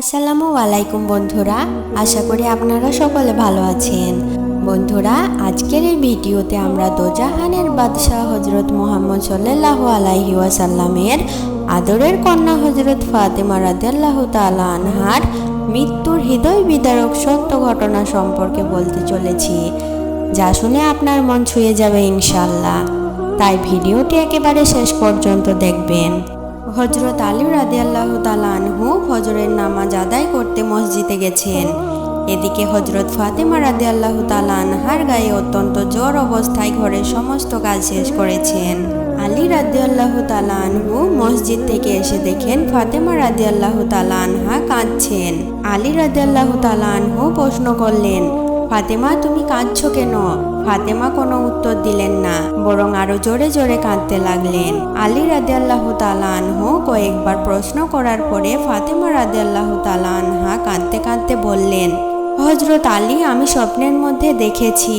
আসসালামু আলাইকুম বন্ধুরা, আশা করি আপনারা সকলে ভালো আছেন। বন্ধুরা, আজকের এই ভিডিওতে আমরা দোজাহানের বাদশাহ হজরত মোহাম্মদ সাল্লাহ আলাইহি ওয়াসাল্লামের আদরের কন্যা হজরত ফাতেমা রাদিয়াল্লাহু তাআলা আনহার মৃত্যুর হৃদয় বিদারক সত্য ঘটনা সম্পর্কে বলতে চলেছি, যা শুনে আপনার মন ছুঁয়ে যাবে ইনশাল্লাহ তাই ভিডিওটি একেবারে শেষ পর্যন্ত দেখবেন। হজরত আলী তাআলা আনহু ফজরের নামাজ আদায় করতে মসজিদে গেছেন। এদিকে হজরত ফাতেমা রাদে আল্লাহ তালা আনহার গায়ে অত্যন্ত জ্বর অবস্থায় ঘরের সমস্ত কাজ শেষ করেছেন। আলী রাদে আল্লাহ তালা আনহু মসজিদ থেকে এসে দেখেন ফাতেমা রাদে আল্লাহ তালা আনহা কাঁদছেন। আলী রাদে আল্লাহ তালা আনহু প্রশ্ন করলেন ফাতেমা, তুমি কাঁদছ কেন? ফাতেমা কোনো উত্তর দিলেন না, বরং আরও জোরে জোরে কাঁদতে লাগলেন। আলী রাদিয়াল্লাহ তালা আনহু কয়েকবার প্রশ্ন করার পরে ফাতেমা রাদিয়াল্লাহ তালা আনহা কাঁদতে কাঁদতে বললেন হজরত আলী, আমি স্বপ্নের মধ্যে দেখেছি।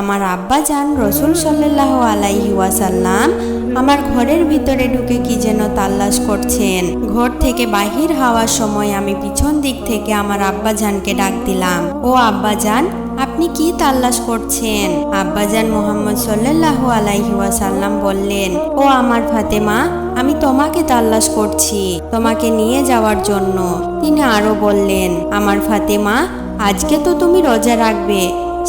আমার আব্বা যান রসুল সাল্লাহ আলাইহি ওয়াসাল্লাম আমার ঘরের ভিতরে ঢুকে কি যেন তাল্লাশ করছেন। ঘর থেকে বাহির হওয়ার সময় আমি পিছন দিক থেকে আমার আব্বা জানকে ডাক দিলাম। ও আব্বা যান আপনি কি তাল্লাশ করছেন? আব্বাজান মোহাম্মদ সাল্লাহ আলাইহি ওয়াসাল্লাম বললেন, ও আমার ফাতেমা, আমি তোমাকে তাল্লাশ করছি, তোমাকে নিয়ে যাওয়ার জন্য। তিনি আরও বললেন, আমার ফাতেমা, আজকে তো তুমি রোজা রাখবে,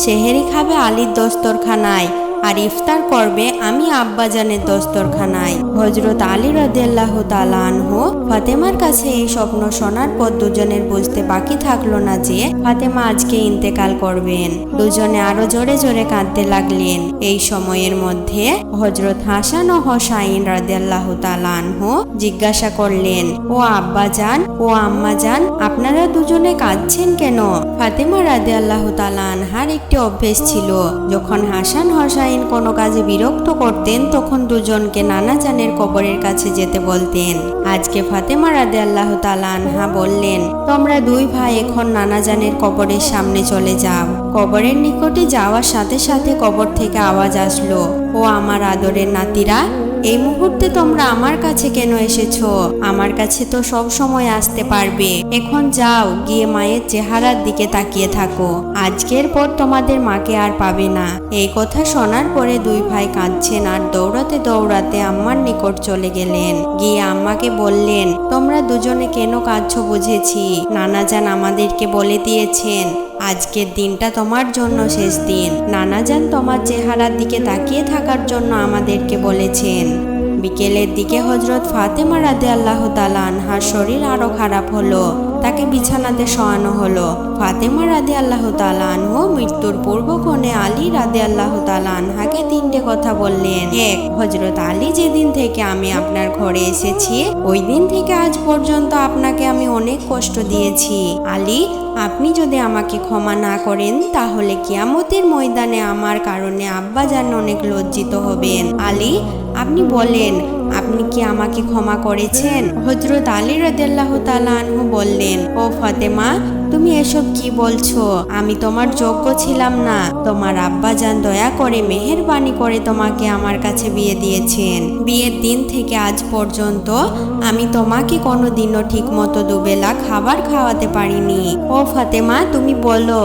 সেহেরি খাবে আলীর দস্তরখানায় আর ইফতার করবে আমি আব্বাজানের দস্তরখানায়। হজরত আলী রাদিয়াল্লাহ তাআলা আনহু ফাতেমার কাছে এই স্বপ্ন শোনার পর দুজনের বুঝতে বাকি থাকল না যে ফাতেমা আজকে ইন্তেকাল করবেন। দুজনে আরও জোরে জোরে কাঁদতে লাগলেন। এই সময়ের মধ্যে হজরত হাসান ও হোসাইন রাদিয়াল্লাহ তাআলা আনহু জিজ্ঞাসা করলেন, ও আব্বা যান ও আম্মা যান আপনারা দুজনে কাঁদছেন কেন? ফাতেমা রাদিয়াল্লাহ তাআলা আনহার একটি অভ্যেস ছিল, যখন হাসান হোসাইন কোনো কাজে বিরক্ত করতেন, তখন দুজনকে নানা জানের কবরের কাছে যেতে বলতেন। আজকে ফাতেমা রাদে আল্লাহ তালা আনহা বললেন, তোমরা দুই ভাই এখন নানা জানের কবরের সামনে চলে যাও। কবরের নিকটে যাওয়ার সাথে সাথে কবর থেকে আওয়াজ আসলো, ও আমার আদরের নাতিরা এই মুহূর্তে তোমরা আমার কাছে কেন এসেছ? আমার কাছে তো সব সময় আসতে পারবে। এখন যাও, গিয়ে মায়ের চেহারার দিকে তাকিয়ে থাকো। আজকের পর তোমাদের মাকে আর পাবে না। এই কথা শোনার পরে দুই ভাই কাঁদছেন আর দৌড়াতে দৌড়াতে আম্মার নিকট চলে গেলেন। গিয়ে আম্মাকে বললেন, তোমরা দুজনে কেন কাঁদছো বুঝেছি। নানা যান আমাদেরকে বলে দিয়েছেন। আজকের দিনটা তোমার জন্য শেষ দিন। নানাজান তোমার চেহারার দিকে তাকিয়ে থাকার জন্য আমাদেরকে বলেছেন। বিকেলের দিকে হজরত ফাতেমা রাদে আল্লাহ আনহার শরীর আরও খারাপ হলো। তাকে বিছানাতে শোয়ানো হলো। ফাতেমা রাদে আল্লাহ আনহু মৃত্যুর পূর্বক্ষণে আলী রাদে আল্লাহ আনহাকে তিনটে কথা বললেন। এক হজরত আলী যেদিন থেকে আমি আপনার ঘরে এসেছি, ওই দিন থেকে আজ পর্যন্ত আপনাকে আমি অনেক কষ্ট দিয়েছি। আলী আপনি যদি আমাকে ক্ষমা না করেন, তাহলে কিয়ামতের ময়দানে আমার কারণে আব্বা যেন অনেক লজ্জিত হবেন। আলী আপনি বলেন, আপনি কি আমাকে ক্ষমা করেছেন? হজরত আলী রাদিয়াল্লাহু তাআলা আনহু বললেন, ও ফাতেমা, তুমি এসব কি বলছো? আমি তোমার যোগ্য ছিলাম না। তোমার আব্বা যান দয়া করে মেহেরবানি করে তোমাকে আমার কাছে বিয়ে দিয়েছেন। বিয়ের দিন থেকে আজ পর্যন্ত আমি তোমাকে কোনোদিনও ঠিক মতো দুবেলা খাবার খাওয়াতে পারিনি। ও ফাতেমা, তুমি বলো,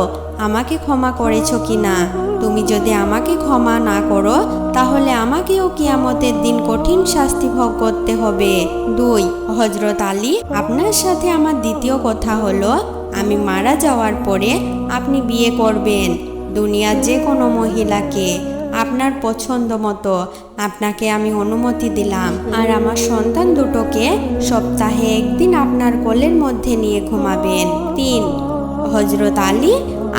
আমাকে ক্ষমা করেছ কি না তুমি যদি আমাকে ক্ষমা না করো তাহলে আমাকেও কিয়ামতের দিন কঠিন শাস্তি ভোগ করতে হবে। দুই হজরত আলী আপনার সাথে আমার দ্বিতীয় কথা হলো, আমি মারা যাওয়ার পরে আপনি বিয়ে করবেন দুনিয়ার যে কোনো মহিলাকে। আপনার পছন্দ মতো আপনাকে আমি অনুমতি দিলাম। আর আমার সন্তান দুটোকে সপ্তাহে একদিন আপনার কোলের মধ্যে নিয়ে ঘুমাবেন। তিন হজরত আলী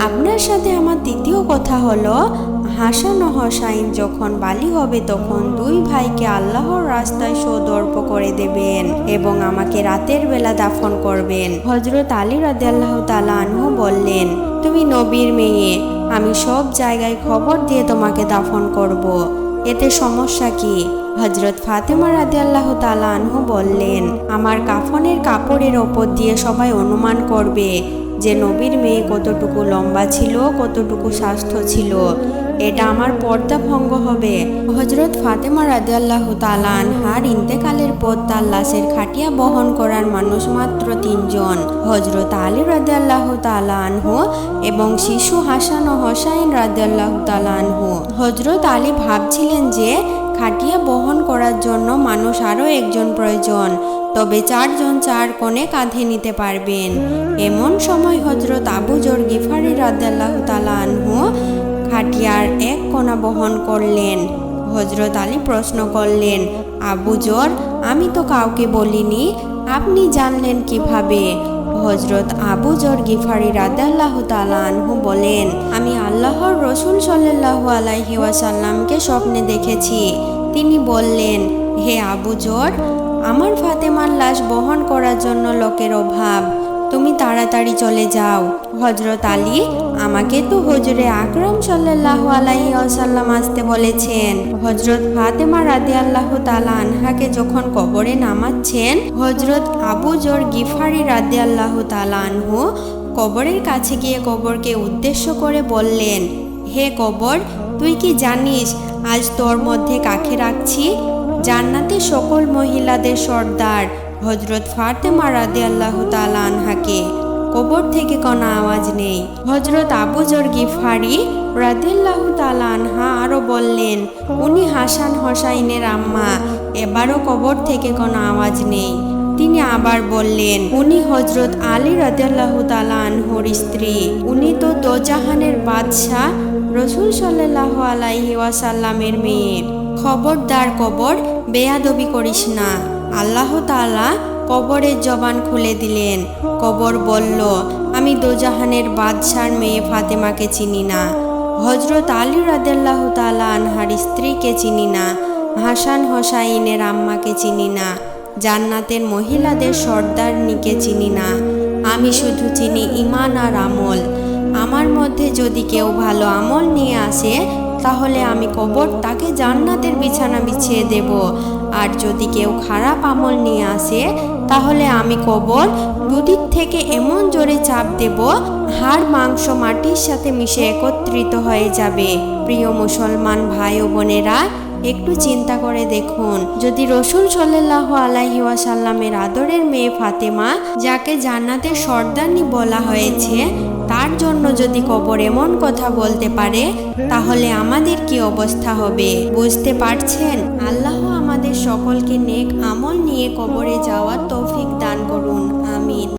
আপনার সাথে আমার দ্বিতীয় কথা হলো হাসান ও হোসাইন যখন বালি হবে তখন দুই ভাইকে আল্লাহর রাস্তায় সদর্প করে দেবেন এবং আমাকে রাতের বেলা দাফন করবেন। হজরত আলী রাদে আল্লাহ তালা আনহু বললেন, তুমি নবীর মেয়ে, আমি সব জায়গায় খবর দিয়ে তোমাকে দাফন করব। এতে সমস্যা কি? হজরত ফাতেমা রাদে আল্লাহ তালা আনহু বললেন, আমার কাফনের কাপড়ের ওপর দিয়ে সবাই অনুমান করবে যে নবীর মেয়ে কতটুকু লম্বা ছিল, কতটুকু স্বাস্থ্য ছিল। এটা আমার পর্দা ভঙ্গ হবে। হজরত ফাতেমা রাদিয়াল্লাহু তাআলা আনহার ইন্তেকালের পর তার লাশের খাটিয়া বহন করার মানুষ মাত্র তিনজন। হজরত আলী রাদিয়াল্লাহু তাআলা আনহু এবং শিশু হাসান ও হোসাইন রাদিয়াল্লাহু তাআলা আনহু। হজরত আলী ভাবছিলেন যে, খাটিয়া বহন করার জন্য মানুষ আরও একজন প্রয়োজন, তবে চারজন চার কোণে কাঁধে নিতে পারবেন। এমন সময় হজরত আবু জর গিফারি রাদিয়াল্লাহু তাআলা আনহু এক বহন করলেন। হজরত আলী প্রশ্ন করলেন, আবু জর, আমি তো কাউকে বলিনি, আপনি জানলেন কীভাবে? হজরত আবু জর গিফারি রাদাল্লাহ তালা আনহু বলেন, আমি আল্লাহর রসুল সাল্লাহু আলাইহি ওয়াসাল্লামকে স্বপ্নে দেখেছি। তিনি বললেন, হে আবু জর, আমার ফাতেমার লাশ বহন করার জন্য লোকের অভাব। তুমি তাড়াতাড়ি চলে যাও। হজরত আলী আমাকে তো হজরে আকরম সাল্লাহ আলাইহি আসাল্লাম আসতে বলেছেন। হজরত ফাতেমা রাদি আল্লাহ তালা আনহাকে যখন কবরে নামাচ্ছেন হজরত আবু জর গিফারি রাদি আল্লাহ তালা আনহু কবরের কাছে গিয়ে কবরকে উদ্দেশ্য করে বললেন, হে কবর, তুই কি জানিস, আজ তোর মধ্যে কাকে রাখছি? জান্নাতে সকল মহিলাদের সর্দার হজরত ফাতেমা রাদি আল্লাহ তালা আনহাকে। কবর থেকে কোনো আওয়াজ নেই। হজরত আবু জর গিফারি রাদিল্লাহ তালা আনহা আরও বললেন, উনি হাসান হোসাইনের আম্মা, এবারও কবর থেকে কোনো আওয়াজ নেই। তিনি আবার বললেন, উনি হজরত আলী রাদিয়াল্লাহ তালা আনহুর স্ত্রী। উনি তো দোজাহানের বাদশাহ রসুল সাল্লাহ আলাইহি ওয়াসাল্লামের মেয়ে খবরদার কবর বেয়াদবি করিস না। আল্লাহ তাআলা কবরের জবান খুলে দিলেন। কবর বলল, আমি দোজাহানের বাদশার মেয়ে ফাতেমাকে চিনি না। হজরত আলী রাদেল্লাহ তালা আনহার স্ত্রীকে চিনি না। হাসান হোসাইনের আম্মাকে চিনি না। জান্নাতের মহিলাদের সর্দারনিকে চিনি না। আমি শুধু চিনি ইমান আর আমল। আমার মধ্যে যদি কেউ ভালো আমল নিয়ে আসে, তাহলে আমি কবর তাকে জান্নাতের বিছানা বিছিয়ে দেব। আর যদি কেউ খারাপ আমল নিয়ে আসে তাহলে আমি কবর দুদিক থেকে এমন জোরে চাপ দেব, হাড় মাংস মাটির সাথে মিশে একত্রিত হয়ে যাবে। প্রিয় মুসলমান ভাই ও বোনেরা, একটু চিন্তা করে দেখুন, যদি রসুল সাল্লাহ আলাহি ওয়াসাল্লামের আদরের মেয়ে ফাতেমা, যাকে জান্নাতের সর্দানি বলা হয়েছে তার জন্য যদি কবর এমন কথা বলতে পারে, তাহলে আমাদের কি অবস্থা হবে? বুঝতে পারছেন? আল্লাহ আমাদের সকলকে নেক আমল নিয়ে কবরে যাওয়ার তৌফিক দান করুন। আমিন।